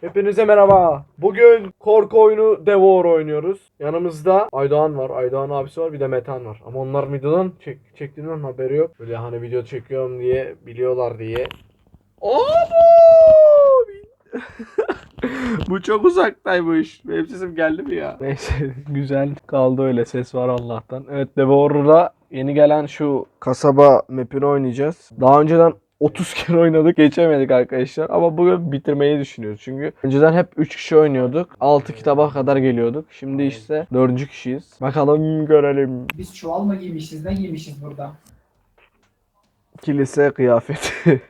Hepinize merhaba. Bugün korku oyunu Devor oynuyoruz. Yanımızda Aydoğan var, Aydoğan abisi var, bir de Metan var. Ama onlar videodan çek çektiğimden haberi yok. Böyle hani video çekiyorum diye biliyorlar diye. Bu çok uzaktaymış. Benim sesim geldi mi ya? Neyse güzel kaldı öyle ses var Allah'tan. Evet Devor'da yeni gelen şu kasaba map'ini oynayacağız. Daha önceden 30 kere oynadık geçemedik arkadaşlar. Ama bugün bitirmeyi düşünüyoruz. Çünkü önceden hep 3 kişi oynuyorduk. 6 kitaba kadar geliyorduk. Şimdi işte 4. kişiyiz. Bakalım görelim. Biz çuval mı giymişiz, ne giymişiz burada? kilise kıyafeti.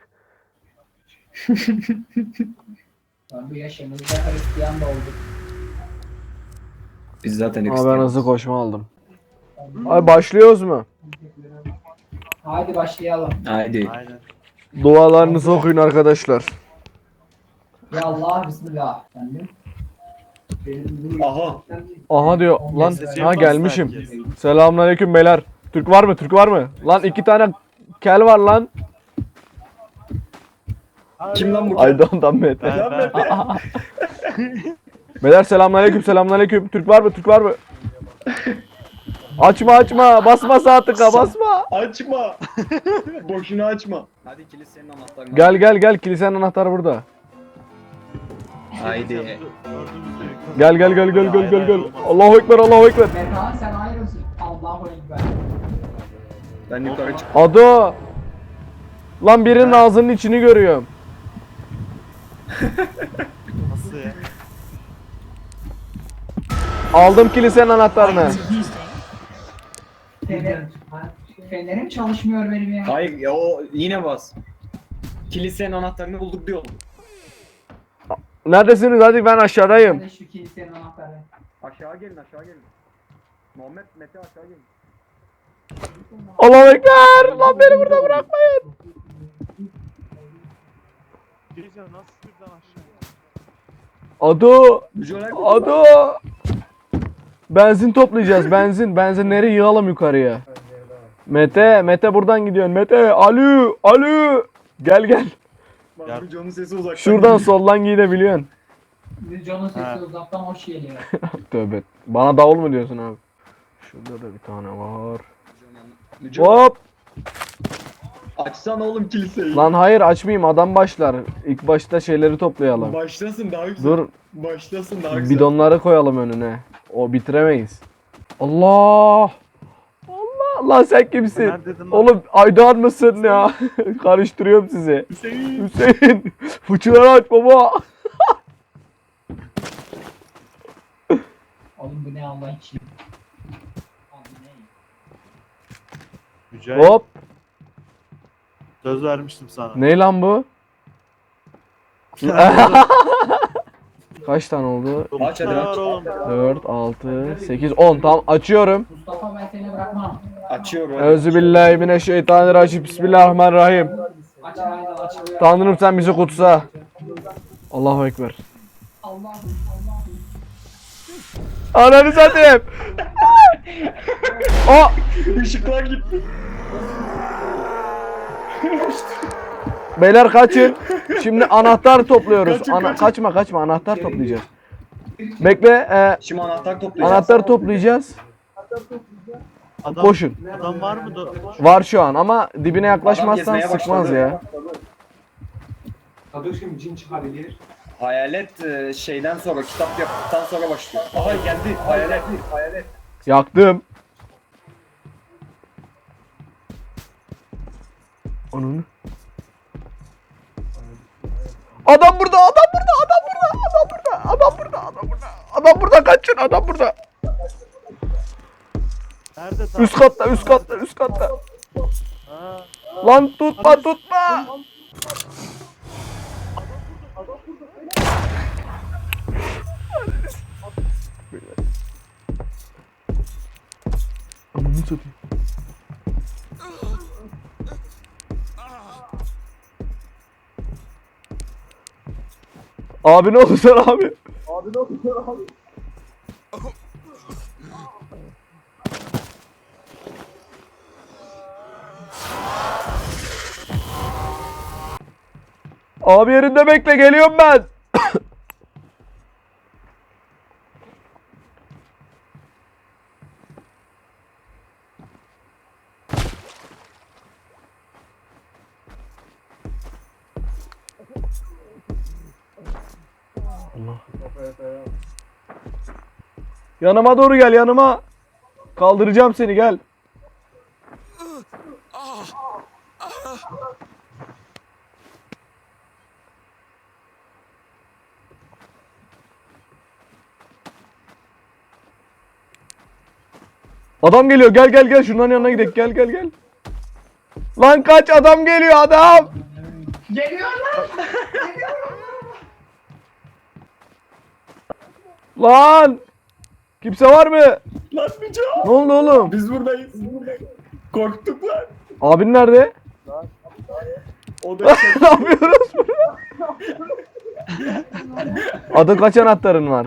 Lan bu yaşımızda Hristiyan da olduk. Biz zaten ama ben hızlı koşma aldım. Ay başlıyoruz mu? Hadi başlayalım. Haydi. Dualarınızı okuyun arkadaşlar Ya Allah bismillah. Efendim? Aha. Aha diyor lan ha gelmişim Selamünaleyküm beyler Türk var mı Türk var mı? Lan iki tane kel var lan Kim lan bu? Aydoğan'dan Mete Lan Mete. Beyler selamünaleyküm selamünaleyküm. Türk var mı? Türk var mı? Açma açma. Basma sağ tıka basma. Açma. Boşuna açma. Hadi kilisenin anahtarını. Gel gel gel kilisenin anahtarı burada. Haydi. Gel gel gel gel gel gel gel. Allahu ekber Allahu ekber. Metehan sen ayrılsın. Allahu Ekber. Ben yukarı çık. Ado. Lan birinin ağzının içini görüyorum. Nasıl ya? Aldım kilisenin anahtarını. Fener, fenerim çalışmıyor benim ya. Hayır ya o yine bas. Kilisenin anahtarını bulduk diyor. Neredesiniz? Hadi ben aşağıdayım. Nerede şu kilisenin anahtarı? Aşağı gelin aşağı gelin. Muhammed Mete aşağı gelin. Allahu ekber. Lan beni burada bırakmayın. Gece nasıl birden aşağı? Ado. Mücadele Ado. Benzin toplayacağız. Benzin. Benzinleri yığalım yukarıya. Mete, Mete buradan gidiyorsun. Mete, Alü, Alü. Gel gel. Bak bu canın sesi uzaktan. Şuradan soldan gidebiliyorsun. Bir John'un sesi Ha. uzaktan hoş geliyor. Tövbe. Bana davul mu diyorsun abi? Şurada da bir tane var. Mücadele. Hop. Açsana oğlum kiliseyi. Lan hayır açmayayım adam başlar. İlk başta şeyleri toplayalım. Başlasın daha güzel. Dur Başlasın daha güzel. bidonları koyalım önüne. O bitiremeyiz. Allah. Allah. Lan sen kimsin? Neredeydin lan? Oğlum Aydoğan mısın ya? Karıştırıyorum sizi. Hüseyin. Hüseyin. Fıçıları aç baba. Oğlum bu ne Allah için. Abi ne? Mücahit Hop. Söz vermiştim sana. Ne lan bu? Kaç tane oldu? Aç hadi aç. var oğlum? 4, 6, 8, 10. Tamam açıyorum. Mustafa ben seni bırakmam. Açıyorum. Euzubillahimineşşeytanirracim. Bismillahirrahmanirrahim. Aç haydi açılıyor. Tanrım sen bizi kutsa. Allahu Ekber. Ananı satayım. Aa! Işıklar gitti. Beyler kaçın. Şimdi anahtar topluyoruz. Kaçın, Ana- kaçın. kaçma kaçma anahtar toplayacağız. Bekle. e, Şimdi anahtar toplayacağız. anahtar toplayacağız. Adam, Koşun. Adam var mı da? Var şu an ama dibine yaklaşmazsan sıkmaz ya. Hayalet e, şeyden sonra kitap yaptıktan sonra başlıyor. Aha geldi hayalet. Hayalet. Yaktım. Onun. Adam burada, adam burada, adam burada, adam burada, adam burada, adam burada. Adam burada kaçın, adam burada. Nerede tam? Üst katta, üst katta, üst katta. Ha, Lan tutma, tutma. Ananı satayım. Abi ne oldu sana abi? Abi ne oldu sana abi? Abi yerinde bekle geliyorum ben. Allah. Yanıma doğru gel yanıma. Kaldıracağım seni gel. Adam geliyor gel gel gel şunların yanına gidelim gel gel gel. Lan kaç adam geliyor adam. Geliyorlar. Lan! Kimse var mı? Lan Mico. Ne oldu oğlum? Biz buradayız. Korktuk lan. Abin nerede? O da şey- ne yapıyoruz burada? Adı kaç anahtarın var?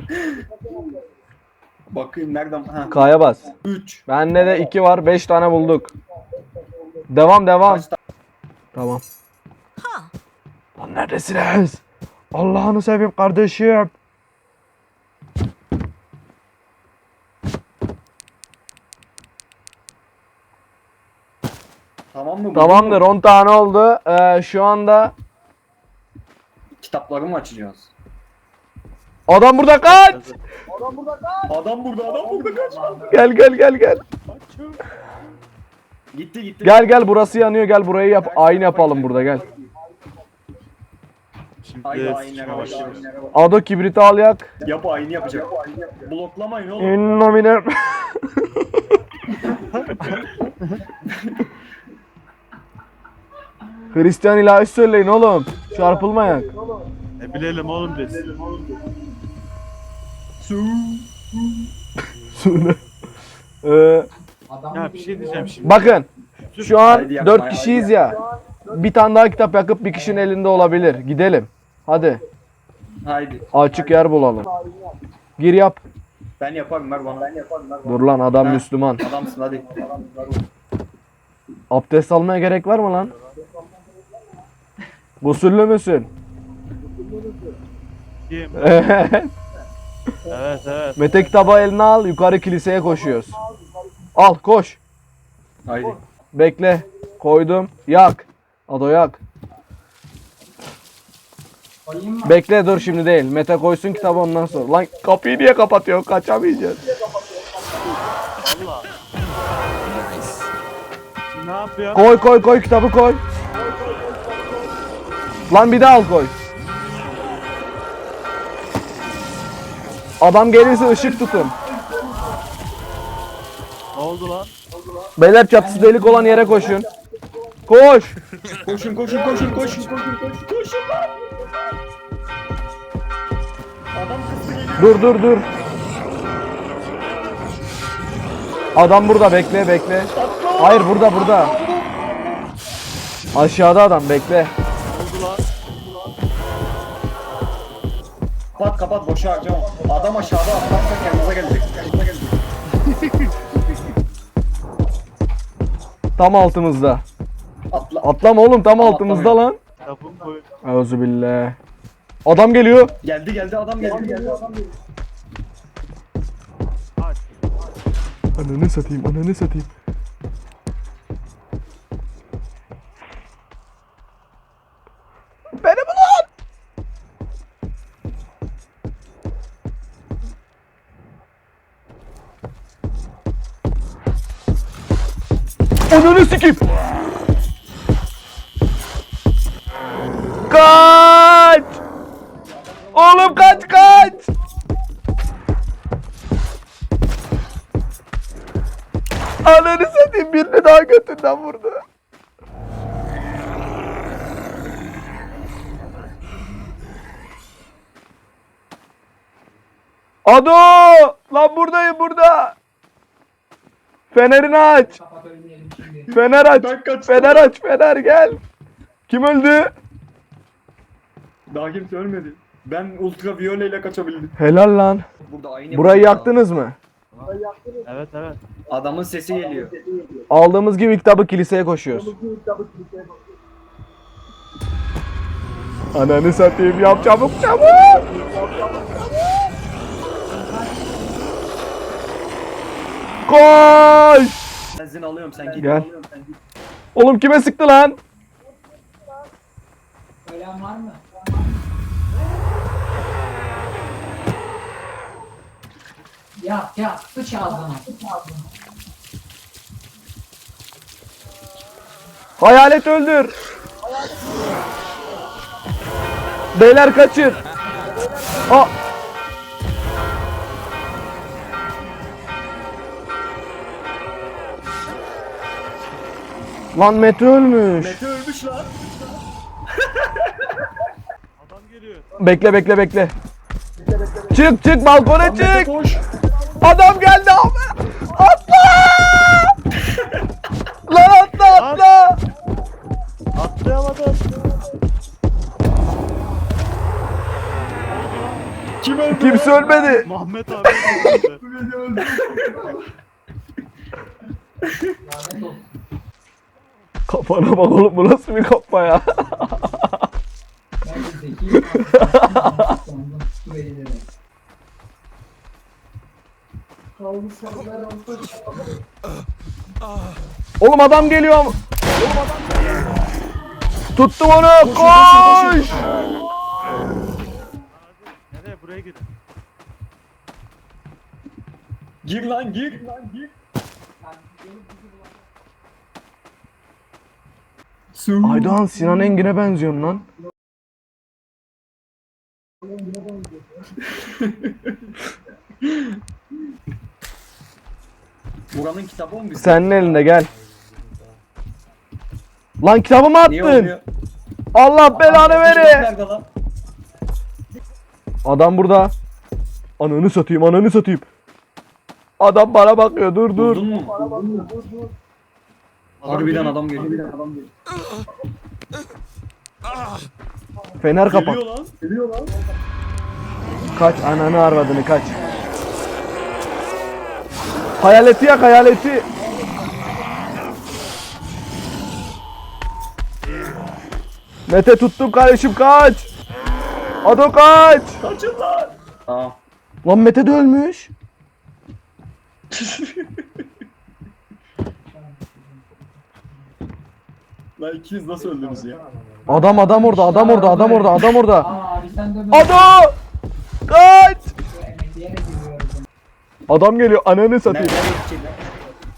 Bakayım nereden? Ha. K'ya bas. 3. Bende de 2 var. 5 tane bulduk. Devam devam. Kaç? Tamam. Lan neredesiniz? Allah'ını seveyim kardeşim. Tamam mı? Tamamdır 10 tane oldu. Ee, şu anda Kitapları mı açacağız? adam burada kaç. Adam burada adam burada kaç. Gel gel gel gel. Gitti gitti. Gel gel burası yanıyor gel burayı yap. Aynı yapalım burada gel. Şimdi Haydi aynı başlıyoruz. Ado kibriti al yak. Yap aynı yapacak. Bloklamayın oğlum. In nomine. Hristiyan ilahi söyleyin oğlum. Çarpılmayak. Ne bilelim oğlum biz. Söyle. Ee, Adam Ya bir şey diyeceğim şimdi. bakın. Şu an Haydi yapma, 4 haydi kişiyiz ya. Bir tane daha kitap yakıp bir kişinin elinde olabilir. Gidelim. Hadi. Haydi. Açık yer bulalım. Gir yap. Ben yaparım ver bana. Ben yaparım ver bana. Dur lan adam Ha. Müslüman. Adamsın hadi. Abdest almaya gerek var mı lan? Gusüllü müsün? Kim? Evet. Evet evet. Mete kitabı eline al, yukarı kiliseye koşuyoruz. Al, koş. Haydi. Bekle. Koydum. Yak. Ado yak. koyayım mı? Bekle dur şimdi değil. Mete koysun kitabı ondan sonra. Lan kapıyı niye kapatıyor? Kaçamayacağız. Allah. Şimdi ne yapıyor? Koy koy koy kitabı koy. Lan bir daha al koy. Adam gelirse ışık tutun. Ne oldu lan? Beyler çatısı delik olan yere koşun. Koş. Koşun koşun koşun koşun koşun koşun koşun lan. Adam kızdı geliyor. Dur dur dur. Adam burada bekle bekle. Hayır burada burada. Aşağıda adam bekle. Kapat kapat boşa harcama. Adam aşağıda atlarsa kendinize gelecek. Kendinize gelecek. Tam altımızda. Atla. Atlama oğlum tam altımızda lan. Kapım koy. Euzubillah. Adam geliyor. Geldi geldi adam geldi geldi adam geldi. Ananı satayım, ananı satayım. Beni bulun! Ananı sikeyim! Kaç! Oğlum kaç kaç! Ananı satayım birini daha götünden vurdu. Ado! Lan buradayım burada. Fenerini aç. Fener aç. Ben kaçtım. Fener aç. Fener gel. Kim öldü? Daha kimse ölmedi. Ben ultraviyole ile kaçabildim. Helal lan. Burada aynı Burayı yapacak yaktınız mı? Evet evet. adam. Adamın sesi geliyor. Aldığımız gibi kitabı kiliseye koşuyoruz. Ananı satayım yap çabuk çabuk. Koş. Benzin alıyorum sen git. Gel. Oğlum kime sıktı lan? Ölen var mı? Ya ya sıç ağzına sıç ağzına. Hayalet öldür. Hayalet. Beyler kaçır. Aa. Lan Mete ölmüş. Mete ölmüş lan. Adam geliyor. Bekle bekle bekle. Çık çık balkona Mete çık. koş. Adam geldi abi. Atla. Lan atla atla. Atlayamadım. Kim öldü? Kimse ölmedi. Muhammed abi öldü. Beni öldü. Lanet olsun. Kafana bak oğlum bu nasıl bir kafa ya. Oğlum adam geliyor. Oğlum adam geliyor. Tuttum onu. Koş. Nereye? Buraya gidin. Gir lan gir. Lan gir. Su. Aydoğan Sinan Engin'e benziyorsun lan. Buranın kitabı mı bizim? Senin elinde gel. Lan kitabımı Niye attın. oluyor? Allah belanı vere. nerede lan? Adam burada. Ananı satayım, ananı satayım. Adam bana bakıyor. Dur dur. Buldun mu? Harbiden adam geliyor. Fener kapak. Geliyor lan. Geliyor lan. Kaç ananı arvadını kaç. Hayaleti yak hayaleti. Mete tuttum kardeşim kaç. Ado kaç. Kaçın lan. Aa. Lan Mete de ölmüş. Lan ikiniz nasıl öldünüz ya? Adam adam orada adam orada adam orada adam orada. Aa abi sen de böyle Ado! Kaç! Adam geliyor ananı satayım.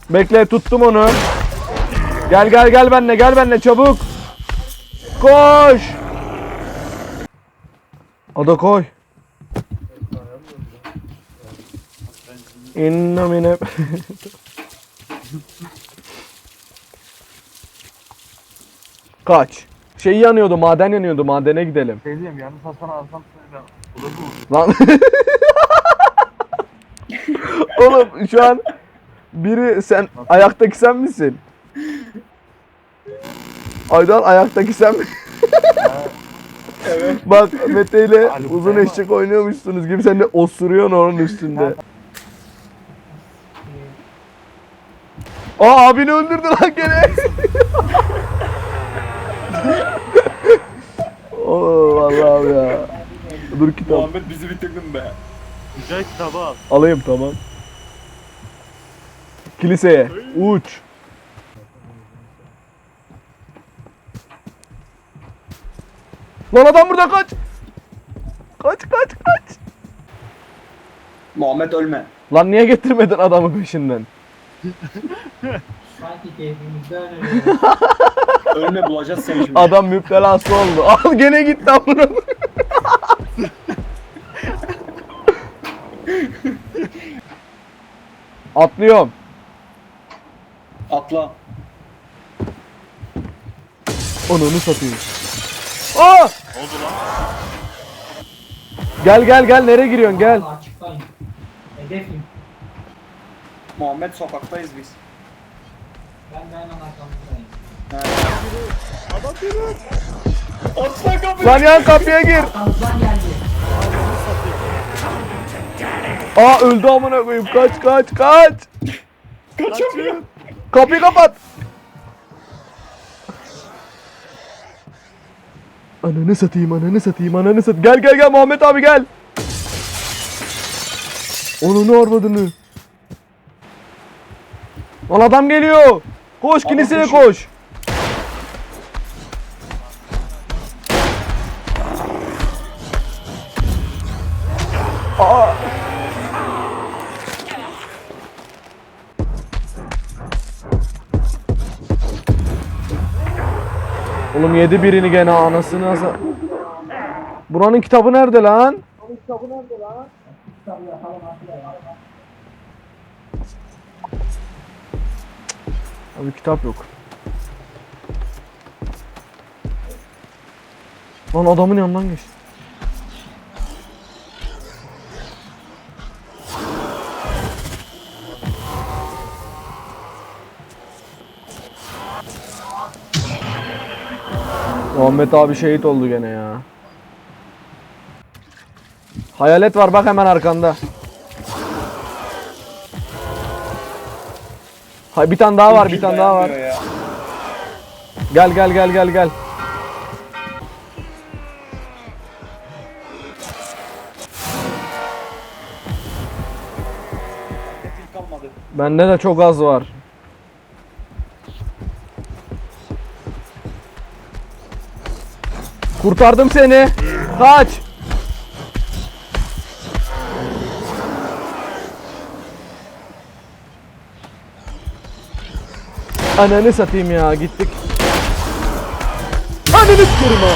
Bekle tuttum onu. Gel gel gel benle gel benle çabuk. Koş. Ada koy. İnnemine. Kaç. Şey yanıyordu, maden yanıyordu. Madene gidelim. Şey diyeyim yalnız Hasan alsam söyle. Olur mu? Lan. Oğlum şu an biri sen ayaktaki sen misin? Aydan ayaktaki sen mi? Evet. Bak Mete ile Ali uzun Mustafa. eşek oynuyormuşsunuz gibi sen de osuruyorsun onun üstünde. Aa abini öldürdü lan gene. Oo vallahi ya. Dur kitap Muhammed bizi bitirdin be. Güzel kitabı al. alayım tamam. Kiliseye uç. Lan adam burada kaç. Kaç kaç kaç. Muhammed ölme. Lan niye getirmedin adamı peşinden? Sanki keyfimizde öneriyoruz. Ölme bulacağız seni şimdi. Adam müptelası oldu. Al gene gitti amına. Atlıyorum. Atla. Onunu satayım. Aa! Oldu lan. Gel gel gel nereye giriyorsun gel. Açıktayım. Hedefim. Muhammed sokaktayız biz. Ben de hemen arkamızdayım. Atla kapıyı. Lan yan kapıya gir. Aa öldü amına koyayım. Kaç kaç kaç. Kaçamıyor. Kapıyı kapat. Ananı satayım, ananı satayım, ananı sat. Gel gel gel Muhammed abi gel. Onunu arvadını. Lan adam geliyor. Koş kiliseye koş. Yedi birini gene anasını nasıl... Buranın kitabı nerede lan? Abi kitap yok. Lan adamın yanından geçti. Muhammed abi şehit oldu gene ya. Hayalet var bak hemen arkanda. Hay bir tane daha var, bir tane daha var. Ya. Gel gel gel gel gel. Bende de çok az var. Kurtardım seni. Kaç. Ananı satayım ya gittik. Ananı ha.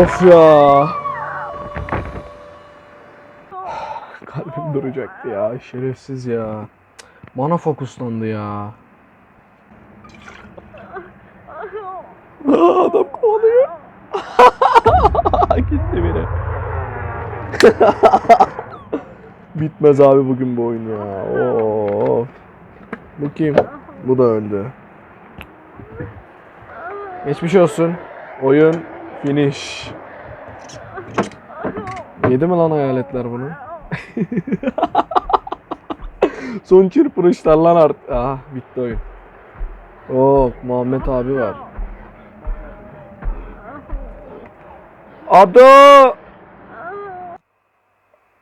Of ya. Kalbim duracaktı ya. Şerefsiz ya. Bana fokuslandı ya. Adam kovalıyor. Gitti biri. Bitmez abi bugün bu oyun ya. Oo. Bu kim? Bu da öldü. Geçmiş olsun. Oyun finish. Yedi mi lan hayaletler bunu? Son çırpınışlar lan art. Ah bitti oyun. Oo Muhammed abi var. Arda!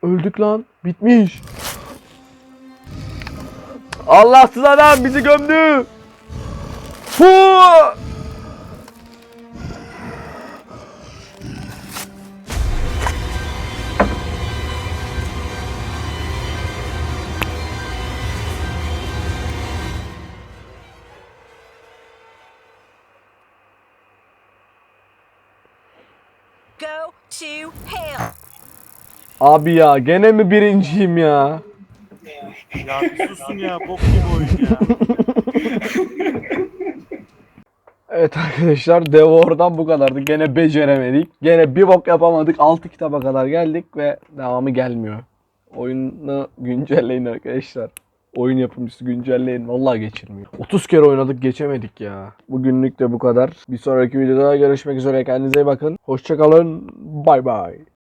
Öldük lan. Bitmiş. Allahsız adam bizi gömdü. Fu! Go to hell. Abi ya gene mi birinciyim ya? Ya bir susun ya bok gibi oyun ya. Evet arkadaşlar Devor'dan bu kadardı. Gene beceremedik. Gene bir bok yapamadık. 6 kitaba kadar geldik ve devamı gelmiyor. Oyunu güncelleyin arkadaşlar. Oyun yapımcısı güncelleyin. Vallahi geçirmiyor. 30 kere oynadık geçemedik ya. Bugünlük de bu kadar. Bir sonraki videoda görüşmek üzere. Kendinize iyi bakın. Hoşçakalın. Bay bay.